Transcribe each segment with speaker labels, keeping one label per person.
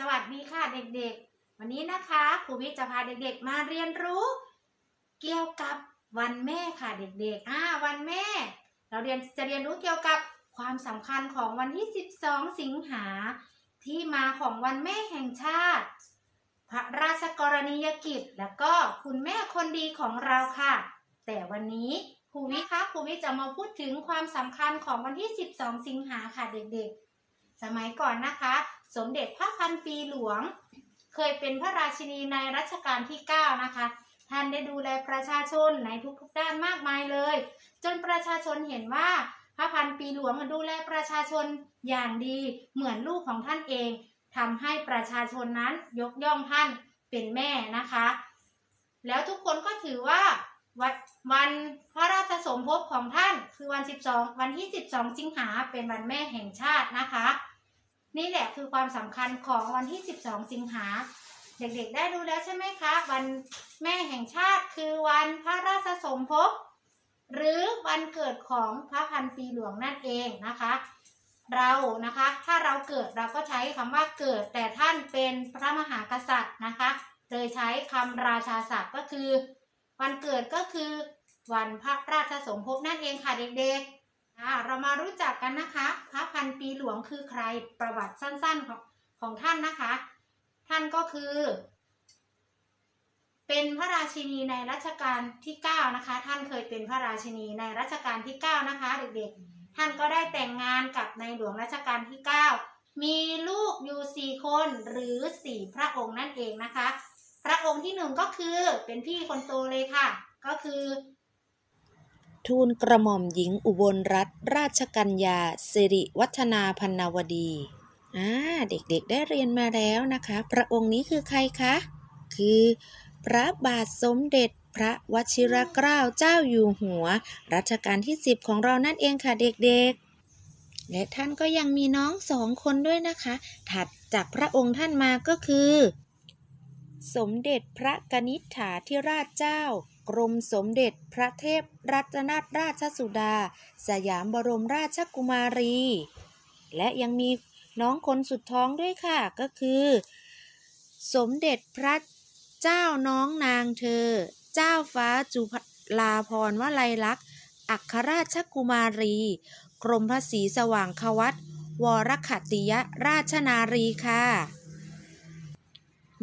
Speaker 1: สวัสดีค่ะเด็กๆ วันนี้นะคะครูวิจะพาเด็กๆ มาเรียนรู้ เกี่ยวกับวันแม่ค่ะเด็กๆ อ่าวันแม่ เราเรียนจะเรียนรู้เกี่ยวกับความสำคัญของวันที่ 12 สิงหา ที่มาของวันแม่แห่งชาติ พระราชกรณียกิจ แล้วก็คุณแม่คนดีของเราค่ะ แต่วันนี้ครูวิคะครูวิจะมาพูดถึงความสำคัญของวันที่ 12 สิงหาค่ะเด็กๆ สมัยก่อนนะคะ สมเด็จพระพันปีหลวง เคยเป็นพระราชินีในรัชกาลที่ 9 นะคะ ท่านได้ดูแลประชาชนในทุกๆด้านมากมายเลย จนประชาชนเห็นว่าพระพันปีหลวงดูแลประชาชนอย่างดีเหมือนลูกของท่านเองทำให้ประชาชนนั้นยกย่องท่านเป็นแม่นะคะ แล้วทุกคนก็ถือว่าวันวันพระราชสมภพของท่านคือวัน 12 วันที่ 12 สิงหาเป็นวันแม่แห่งชาตินะคะ นี่แหละคือความสำคัญของวันที่ 12 สิงหา เด็กๆได้ดูแล้วใช่ไหมคะ วันแม่แห่งชาติคือวันพระราชสมภพหรือวันเกิดของพระพันปีหลวงนั่นเองนะคะ เรานะคะ ถ้าเราเกิดเราก็ใช้คำว่าเกิด แต่ท่านเป็นพระมหากษัตริย์นะคะเลยใช้คำราชาศัพท์ก็คือ วันเกิดก็คือวันพระราชสมภพนั่นเองค่ะเด็กๆ อ่าเรามารู้จักกันนะคะพระพันปีหลวงคือใครประวัติสั้นๆของของท่านนะคะ ท่านก็คือ เป็นพระราชินีในรัชกาลที่9นะคะ ท่านเคยเป็นพระราชินีในรัชกาลที่9นะคะเด็กๆท่านก็ได้แต่งงานกับในหลวงรัชกาลที่ 9 มีลูกอยู่ 4 คนหรือ 4 พระองค์นั่นเองนะคะ พระองค์ที่หนึ่งก็คือเป็นพี่คนโตเลยค่ะ ก็คือ
Speaker 2: ทูลกระหม่อมหญิงอุบลรัตนราชกัญญาสิริวัฒนาพันนวดีอ่าเด็กๆได้เรียนมาแล้วนะคะ พระองค์นี้คือใครคะ คือ พระบาทสมเด็จพระวชิรเกล้าเจ้าอยู่หัว รัชกาลที่ 10 ของเรานั่นเองค่ะเด็กๆ และท่านก็ยังมีน้องสองคนด้วยนะคะ ถัดจากพระองค์ท่านมาก็คือ สมเด็จพระกนิษฐาธิราชเจ้า กรมสมเด็จพระเทพรัตนราชสุดา สยามบรมราชกุมารี และยังมีน้องคนสุดท้องด้วยค่ะ ก็คือ สมเด็จพระเจ้าน้องนางเธอ เจ้าฟ้าจุฬาภรณ์วลัยลักษณ์ อัครราชกุมารี กรมพระศรีสว่างควัตวรขัตติยราชนารีค่ะ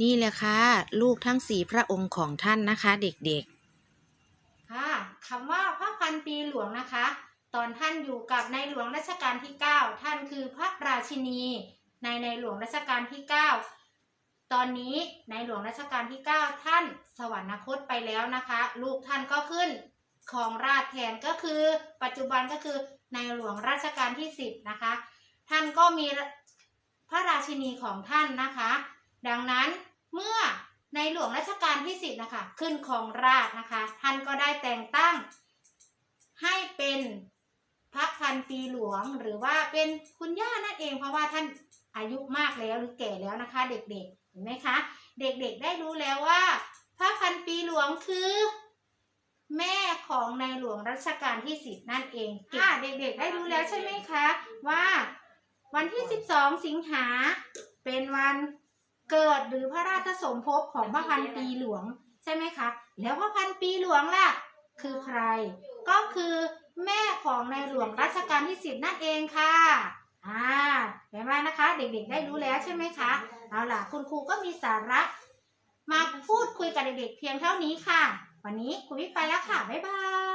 Speaker 2: นี่แหละค่ะ ลูกทั้งสี่พระองค์ของท่านนะคะเด็ก
Speaker 1: คำว่าพระพันปีหลวงนะคะ ตอนท่านอยู่กับในหลวงรัชกาลที่ 9 ท่านคือพระราชินี ในในหลวงรัชกาลที่ 9 ตอนนี้ในหลวงรัชกาลที่ 9 ท่านสวรรคตไปแล้วนะคะ ลูกท่านก็ขึ้นของราชแทนก็คือ ปัจจุบันก็คือในหลวงรัชกาลที่ 10 นะคะ ท่านก็มีพระราชินีของท่านนะคะ ดังนั้นเมื่อในหลวงรัชกาลที่ 10 นะคะ ขึ้นของราชนะคะ ท่านก็ได้แต่งตั้ง เป็นพระพันปีหลวงหรือว่าเป็นคุณย่านั่นเอง เพราะว่าท่านอายุมากแล้วหรือแก่แล้วนะคะ เด็กๆเห็นไหมคะ เด็กๆได้รู้แล้วว่า พระพันปีหลวงคือ แม่ของในหลวงรัชกาลที่10นั่นเองค่ะเด็กๆได้รู้แล้วใช่ไหมคะว่า วันที่ 12 สิงหาเป็นวันเกิดหรือพระราชสมภพของพระพันปีหลวงใช่ไหมคะ แล้วพระพันปีหลวงล่ะ คือใคร ก็คือ แม่ของในหลวงรัชกาลที่สิบนั่นเองค่ะอ่าเห็นไหมนะคะ เด็กๆได้รู้แล้วใช่ไหมคะเอาล่ะคุณครูก็มีสาระ มาพูดคุยกับเด็กๆเพียงเท่านี้ค่ะ วันนี้ครูวิไปแล้วค่ะบ๊ายบาย